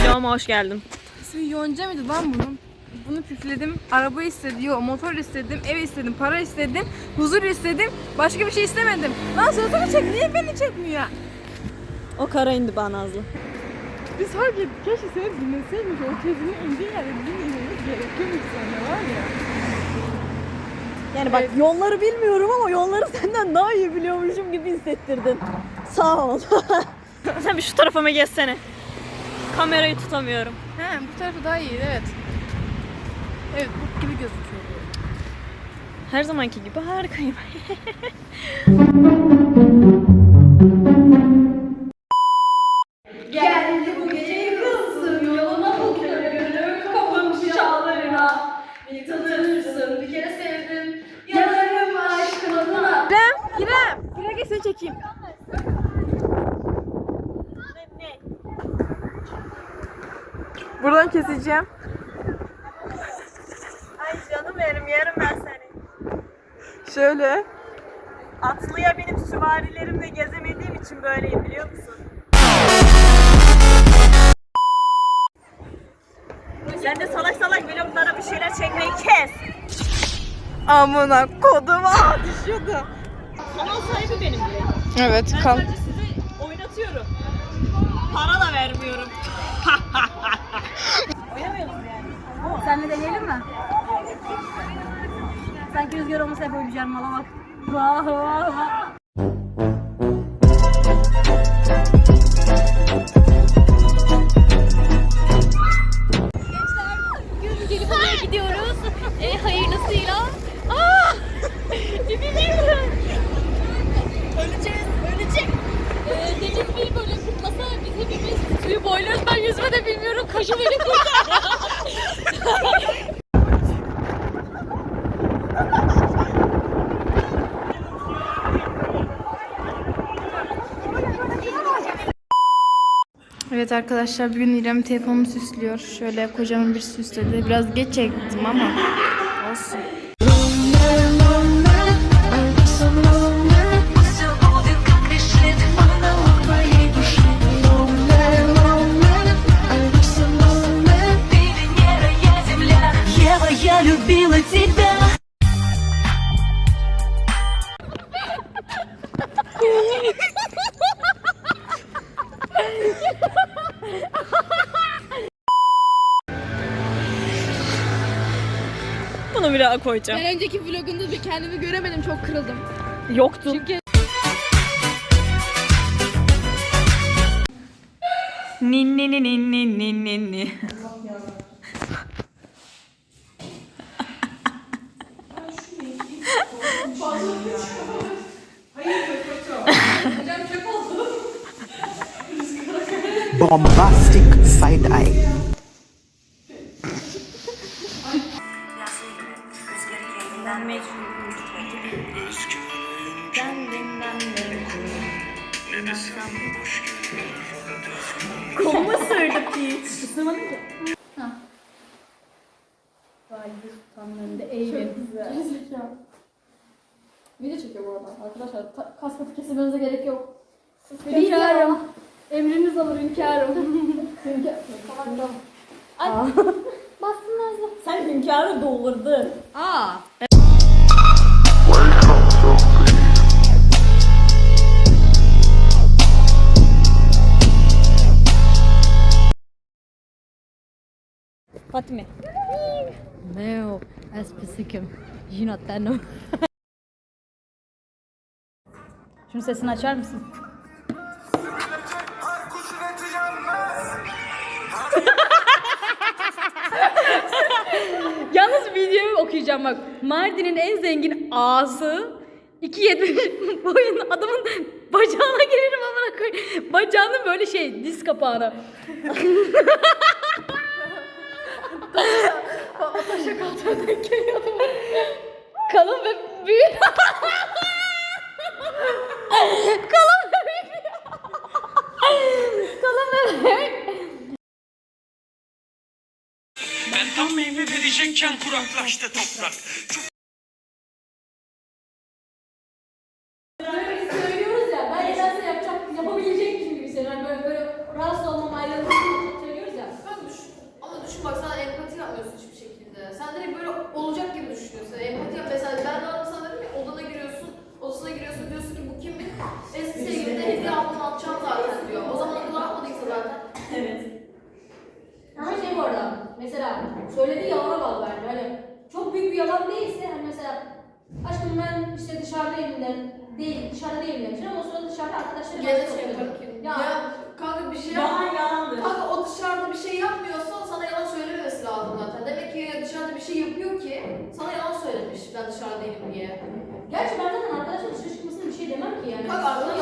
Videoma hoş geldin. İsmi Yonca mıydı lan bunun? Bunu püfledim. Araba istediyor, motor istedim, ev istedim, para istedim, huzur istedim. Başka bir şey istemedim. Lan suratımı çek, niye beni çekmiyor? O kara indi bana Nazlı. Biz ettik. Keşke seni dinleseymiş. O tezini indiği yerde bizim inmemiz gerekiyormuş sana var ya. Yani bak yolları bilmiyorum ama yolları senden daha iyi biliyormuşum gibi hissettirdin. Sağ ol. Sen bir şu tarafıma geçsene. Kamerayı tutamıyorum. He, bu tarafı daha iyi, evet. Evet, bu gibi gözüküyor. Her zamanki gibi harikayım. çekeyim. Buradan keseceğim. Ay canım benim yerim ben seni. Şöyle. Atlıya binip süvarilerimle gezemediğim için böyleyim biliyor musun? Sen de salak salak vloglara bir şeyler çekmeyi kes. Amına kodum. Aa düşüyordu. Kanal sahibi benim diye. Evet, Ben kan. sadece sizi oynatıyorum. Para da vermiyorum. Oynamıyoruz yani. Senle deneyelim mi? Sanki rüzgar olmasa hep oynayacağım mala bak Vah vah vah Evet arkadaşlar bugün İrem telefonumu süslüyor. Şöyle kocaman bir süsledi. Biraz geç çektim ama olsun. Daha koyacağım. Ben önceki vlogunda bir kendimi göremedim. Çok kırıldım. Yoktu. Çünkü Ninni ninni ninni ninni. bombastic side eye. Kolumu sırdı piç. Valide Sultan'ın önünde eğilim. Video çekiyor bu arada arkadaşlar. Ta- kas katı kesilmenize gerek yok. Hünkârım. Emriniz olur hünkârım. Hünkârım. Ay. Bastın Nazlı. Sen hünkârı doğurdun. aa Fatime. No, espesikim. You not that no. Şunun sesini açar mısın? Yalnız videoyu okuyacağım bak. Mardin'in en zengin ağası 2.70 boyun adamın bacağına gelirim amına koy. Bacağının böyle şey diz kapağına. Taşa kaltığına geliyordum. Kalın ve büyük. Kalın ve büyük. Kalın ve büyük. Ben tam meyve verecekken kuraklaştı toprak. bilecekmişim gibi hissediyorum. Hani böyle, böyle rahatsız olmam ayrılığını söylüyoruz ya. Bak düşün. Ama düşün bak sen empati yapmıyorsun hiçbir şekilde. Sen direkt böyle olacak gibi düşünüyorsun. Empati yap. Mesela ben de sana dedim ya odana giriyorsun. Odasına giriyorsun diyorsun ki bu kimin? Eski sevgilimde hediye aldım atacağım zaten diyor. O zaman kadar atmadıysa zaten. Evet. Ama şey bu arada, mesela söylediği yalana bağlı bence. Hani çok büyük bir yalan değilse, hani mesela aşkım ben işte dışarıdayım de, değil, dışarıda değilim demişsin ama o sırada dışarıda arkadaşlarım Gene şey yaparım ki. Ya. Ya kanka bir şey yap. Yalan yalandır. Kanka o dışarıda bir şey yapmıyorsa sana yalan söylememesi lazım zaten. Demek bir şey yapıyor ki sana yalan söylemiş ben dışarıdayım diye. Gerçi ben zaten arkadaşlar dışarı çıkmasına bir şey demem ki yani. Kanka arkadaş